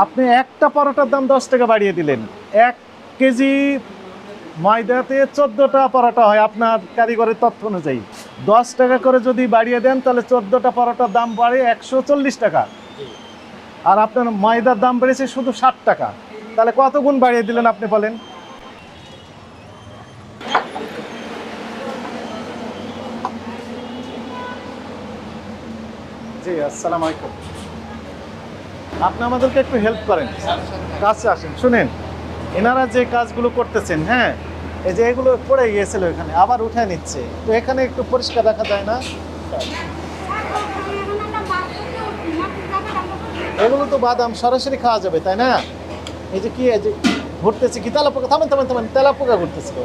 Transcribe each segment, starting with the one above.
আপনি একটা পরোটার দাম দশ টাকা বাড়িয়ে দিলেন। এক কেজি ময়দাতে চোদ্দোটা পরোটা হয় আপনার কারিগরের তথ্য অনুযায়ী। দশ টাকা করে যদি বাড়িয়ে দেন, তাহলে চোদ্দোটা পরোটার দাম বাড়ে একশো চল্লিশ টাকা। আর আপনার ময়দার দাম বেড়েছে শুধু ষাট টাকা। তাহলে কত গুণ বাড়িয়ে দিলেন আপনি বলেন? জি, আসসালামু আলাইকুম। আপনি আমাদেরকে একটু হেল্প করেন। কাছে আসেন শুনেন। এনারা যে কাজগুলো করতেছেন হ্যাঁ এই যে এগুলো পড়ে গিয়েছিল এখানে আবার উঠে নিচ্ছে। তো এখানে একটু পরিষ্কার রাখা যায় না? এগুলো তো বাদাম সরাসরি খাওয়া যাবে তাই না? এই যে কি এই যে ঘুরতেছে কি? তেলা পোকা থামেন থামেন থামেন তেলা পোকা ঘুরতেছিল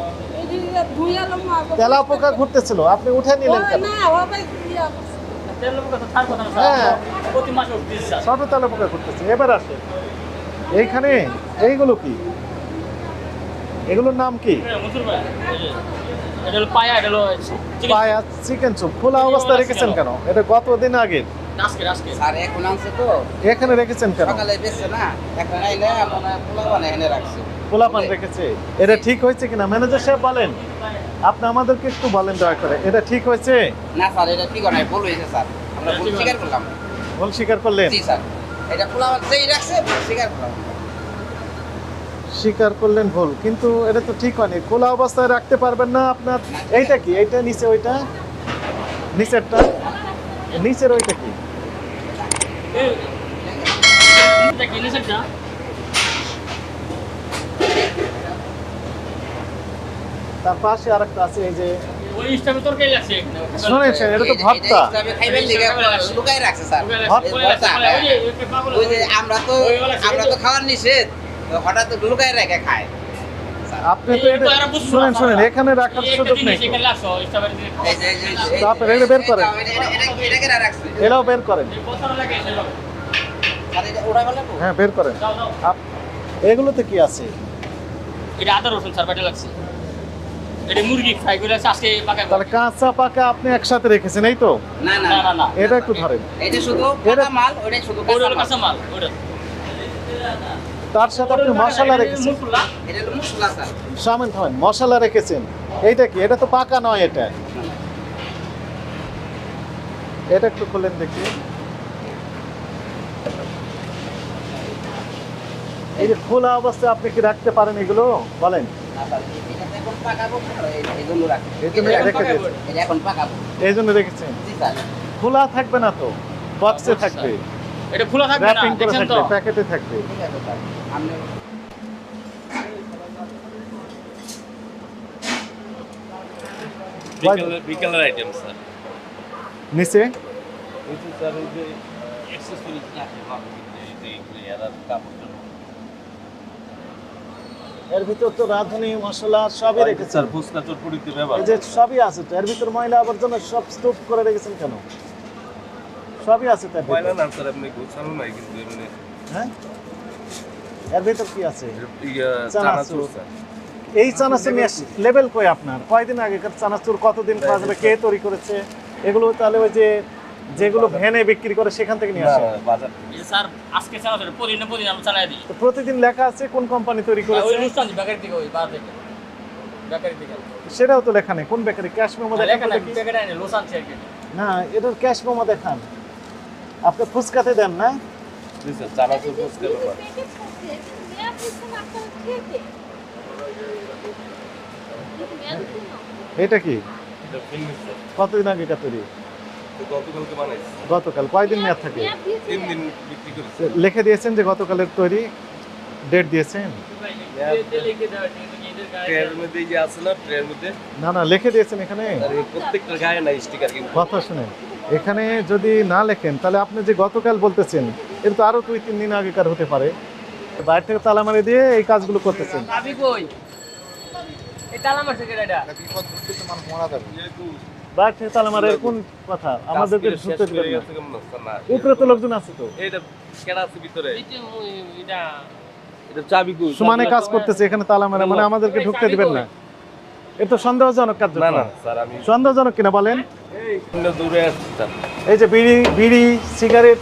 তেলা পোকা ঘুরতেছিল আপনি উঠে নিলেন কেন? হ্যাঁ। তেলা পোকা ঘুরতেছে। এবার আসে। এইখানে এইগুলো কি? এগুলোর নাম কি? পায়া চিকেন চুপ। খোলা অবস্থায় রেখেছেন কেন? এটা আগে? আজকে আজকে স্যার এখন আনছে তো। এখানে রেখেছেন কেন? সকালে বেচছে না এখন আইলে আমরা পোলা বানাই এনে রাখছি। খোলা পান রেখেছে। এটা ঠিক হয়েছে কিনা? ম্যানেজার সাহেব বলেন। আপনি আমাদেরকে একটু বলেন দয়া করে এটা ঠিক হয়েছে? না স্যার এটা ঠিক নয় ভুল হয়েছে স্যার। আমরা ভুল স্বীকার করলাম। ভুল স্বীকার করলেন? জি স্যার। এটা পোলা যেই রাখছে ভুল স্বীকার করলাম। স্বীকার করলেন ভুল কিন্তু এটা তো ঠিক হয়নি। খোলা অবস্থায় রাখতে পারবেন না আপনার। এইটা কি? এইটা নিচে ওইটা? নিচেরটা? নিচের ওইটা কি? এই, এটা কি নিছেনটা? তার পাশে আরেকটা আছে এই যে। শোনেন এটা তো ভর্তা। লুকাই রাখছে স্যার। আমরা তো আমরা তো খাওয়ার নিষেধ। হঠাৎ লুকাই রেখে খায়। আপনি তো এটা শুনেন শুনেন এখানে রাখার সুযোগ নেই। আপনি বের করেন। এটাও বের করেন। হ্যাঁ বের করেন। এগুলোতে কি আছে? এটা আদা রসুন স্যার বাটা লাগছে। এটা মুরগি ফ্রাই করে আজকে পাকা তাহলে কাঁচা পাকা আপনি একসাথে রেখেছেন এই তো? না না না, না, না। এটা একটু ধরেন। এটা শুধু এটা- মাল ওটা শুধু কাঁচা কাঁচা মাল। মাল ওটা। তার সাথে আপনি মশলা রেখেছেন। মশলা। মশলা সামেন থামেন মশলা রেখেছেন। এইটা কি? এটা তো পাকা নয় এটা। এটা একটু খুলেন দেখি। এই যে খোলা অবস্থায় আপনি কি রাখতে পারেন এগুলো? বলেন। এই- জন্য রেখেছেন খোলা থাকবে না তো? বক্সে থাকবে। এটা খোলা থাকবে না র্যাপিং তো? প্যাকেটে থাকবে। বিকেলের আইটেম স্যার নিচে? যে আছে এই যে এরা কাপড় টাপড়। এর ভিতর তো রাঁধুনি মশলা সবই রেখেছেন। স্যার ফুচকা চটপটিতে ব্যবহার। এই যে সবই আছে তো এর ভিতর ময়লা আবর্জনা সব স্টোপ করে রেখেছেন কেন? সবই আছে তার ময়লা না স্যার আপনি গোছানো নাই কিন্তু এমনি। হ্যাঁ? এর ভিতর কি আছে? চানাচুর। এই চানাচুর লেভেল কই আপনার? কয়দিন আগেকার চানাচুর কতদিন খাওয়া যাবে? কে তৈরি করেছে? এগুলো তাহলে ওই যে যেগুলো ভ্যানে বিক্রি করে সেখান থেকে নিয়ে আসে। বাজার এই স্যার আজকে চালা চলে প্রতিদিন প্রতিদিন আমরা চালাই দিই। তো প্রতিদিন লেখা আছে কোন কোম্পানি তৈরি ওই করেছে? অনুষ্ঠান বেকারি থেকে ওই বার থেকে। বেকারি থেকে। সেটাও তো লেখা নেই কোন বেকারি? ক্যাশ মেমো দেখান লেখা। বেকারি আনি লোসান আছে না এটার ক্যাশ মেমো দেখান। আপনি ফুচকাতে দেন না? জি স্যার চানাচুর ব্যাপার। এটা কি? এটা ফিল্মি স্যার। কতদিন আগে এটা তৈরি? গতকালকে বানাইছি। গতকাল কয়দিন মেয়াদ থাকে? তিন দিন বিক্রি করেছি। লিখে দিয়েছেন যে গতকালের তৈরি ডেট দিয়েছেন? ট্রেনের মধ্যে এই যে আছে না না না লিখে দিয়েছেন এখানে? কথা যদি না লেখেন তাহলে আপনি যে গতকাল বলতেছেন এটা তো আরও দুই তিন দিন আগেকার হতে পারে। বাইরে থেকে তালা মারি দিয়ে এই কাজগুলো করতেছেন। এই তালা মারছে এটা? মারে কথা? আমাদেরকে কাজ করে ঢুকতে শেষ করে দিবেন না। গেছে কেমন হচ্ছে না উপরে তো লোকজন আছে তো। এইটা কেডা আছে ভিতরে? এই যে মুই এটা এটা চাবি কই? সমানে কাজ করতেছে এখানে তালা মারে মানে আমাদেরকে ঢুকতে দিবেন না। এটা তো সন্দেহজনক কাজ না না স্যার আমি সন্দেহজনক কিনা বলেন? দূরে আসছি স্যার। এই যে বিড়ি বিড়ি সিগারেট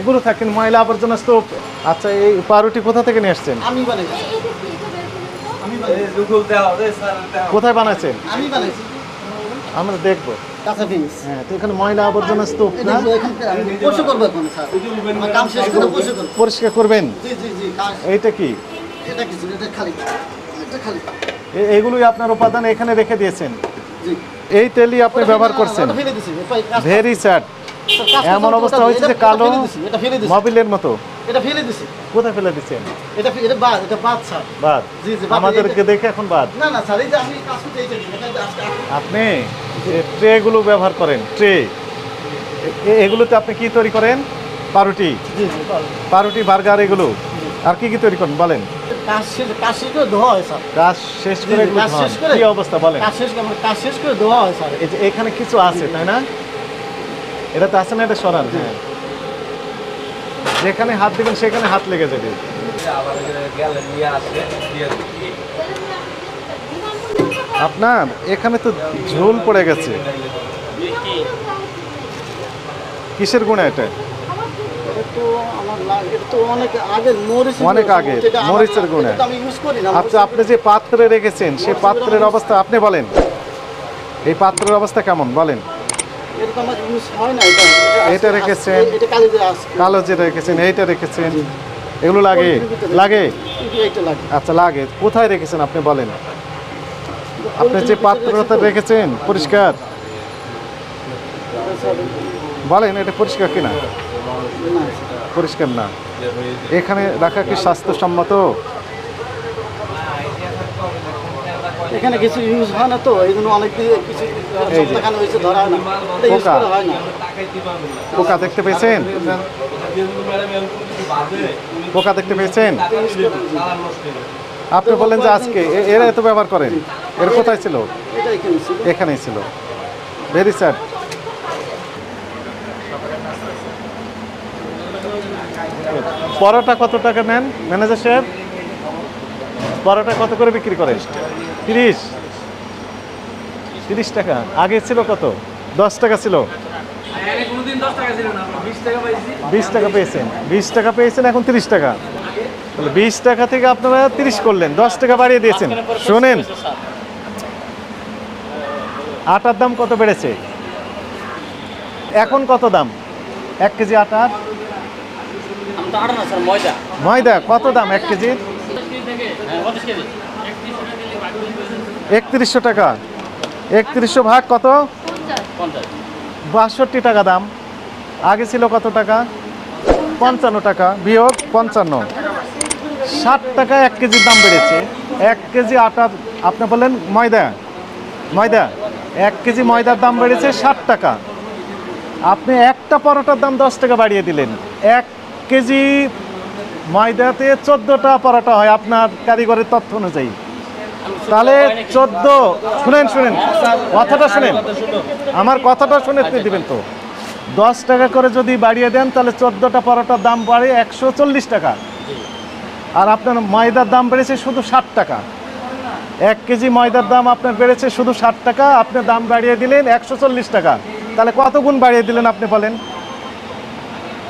এগুলো থাকেন ময়লা আবর্জনা স্তূপ। আচ্ছা এই পাউরুটি কোথা থেকে নিয়ে আসছেন? আমি বানাইছি। আমি এই বানাইছি। দুগুল দেওয়া রে স্যার দেওয়া কোথায় বানাচ্ছেন আমি বানাইছি। আমরা দেখব। কাঁচা হ্যাঁ তো এখানে ময়লা আবর্জনা স্তূপ না? পরিষ্কার করব এখন স্যার। কাম শেষ করে পরিষ্কার পরিষ্কার করবেন? জি জি জি এইটা কি? এটা কিছু এটা খালি। এটা খালি। এইগুলোই আপনার উপাদান এখানে রেখে দিয়েছেন। এই তেলই আপনি ব্যবহার করছেন। Very sad. এমন অবস্থা হয়েছে যে কালো মোবিলের মতো। এটা ফেলে দিছি। কোথায় ফেলে দিচ্ছেন এটা এটা বাদ এটা বাদ স্যার। বাদ? জি, জি, আমাদেরকে দেখে এখন বাদ? না না স্যার এই যে আমি কাজ করতে আপনি ট্রেগুলো ব্যবহার করেন ট্রে এগুলোতে আপনি কি তৈরি করেন? পাউরুটি জি জি পাউরুটি বার্গার এগুলো? আর কি কি তৈরি করেন বলেন? কাজ শেষ কাজ শেষ করে ধোয়া হয় স্যার। কাজ শেষ করে কাজ শেষ করে? কি অবস্থা বলেন? কাজ শেষ করে কাজ শেষ করে ধোয়া হয় স্যার। এই যে এখানে কিছু আছে তাই না? এটা তো আছে না এটা সরান হ্যাঁ। যেখানে হাত দিবেন, সেখানে হাত লেগে যাবে। আপনার, এখানে তো ঝোল পড়ে গেছে। কিসের গুণা এটা? অনেক আগে মরিচের গুণে। আচ্ছা আপনি যে পাত্রে রেখেছেন, সেই পাত্রের অবস্থা আপনি বলেন। এই পাত্রের অবস্থা কেমন? বলেন। এটা রেখেছেন। কালি যে রেখেছেন এইটা রেখেছেন। এগুলো লাগে? লাগে? লাগে। আচ্ছা লাগে। কোথায় রেখেছেন আপনি বলেন? আপনি যে পাত্রটা রেখেছেন। পরিষ্কার? বলেন এটা পরিষ্কার কিনা? পরিষ্কার না। এখানে রাখা কি স্বাস্থ্যসম্মত? এখানে কিছু ইউজ হয় না তো এই জন্য অনেক কিছু সপ্তাহখানে হয়েছে ধরা হয় না। ইউজ পোকা। করা হয় না। পোকা দেখতে পেয়েছেন? পোকা দেখতে পেয়েছেন? আপনি বলেন যে আজকে এরা এত ব্যবহার করেন। এর কোথায় ছিল? ছিল। এখানেই ছিল। ভেরি স্যাড পরোটা কত টাকা নেন? ম্যানেজার সাহেব? পরোটা কত করে বিক্রি করেন? তিরিশ। তিরিশ টাকা। আগে ছিল কত? দশ টাকা ছিল। বিশ টাকা পেয়েছেন। বিশ টাকা পেয়েছেন এখন তিরিশ টাকা। তাহলে বিশ টাকা থেকে আপনারা তিরিশ করলেন। দশ টাকা বাড়িয়ে দিয়েছেন। শোনেন। আটার দাম কত বেড়েছে? এখন কত দাম? এক কেজি আটার ময়দা। ময়দা কত দাম এক কেজি? হ্যাঁ কেজি। একত্রিশশো টাকা। একত্রিশশো ভাগ কত? বাষট্টি টাকা দাম। আগে ছিল কত টাকা? পঞ্চান্ন টাকা, বিয়োগ পঞ্চান্ন। ষাট টাকা এক কেজির দাম বেড়েছে। এক কেজি আটার আপনি বললেন ময়দা। ময়দা। এক কেজি ময়দার দাম বেড়েছে ষাট টাকা। আপনি একটা পরোটার দাম দশ টাকা বাড়িয়ে দিলেন। এক কেজি ময়দাতে চোদ্দোটা পরোটা হয় আপনার কারিগরের তথ্য অনুযায়ী। তাহলে চোদ্দ, শুনেন শুনেন, কথাটা শুনেন। আমার কথাটা শুনে আপনি দিবেন তো। দশ টাকা করে যদি বাড়িয়ে দেন, তাহলে চোদ্দোটা পরোটার দাম বাড়ে একশো চল্লিশ টাকা। আর আপনার ময়দার দাম বেড়েছে শুধু ষাট টাকা। এক কেজি ময়দার দাম আপনার বেড়েছে শুধু ষাট টাকা, আপনি দাম বাড়িয়ে দিলেন একশো চল্লিশ টাকা। তাহলে কত গুণ বাড়িয়ে দিলেন আপনি বলেন?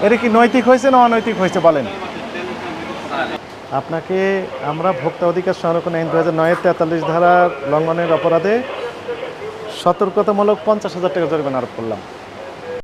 এটা কি নৈতিক হয়েছে না অনৈতিক হয়েছে বলেন? আপনাকে আমরা ভোক্তা অধিকার সংরক্ষণ আইন দু হাজার নয় তেতাল্লিশ ধারা লঙ্ঘনের অপরাধে সতর্কতামূলক পঞ্চাশ হাজার টাকা জরিমানা আরোপ করলাম।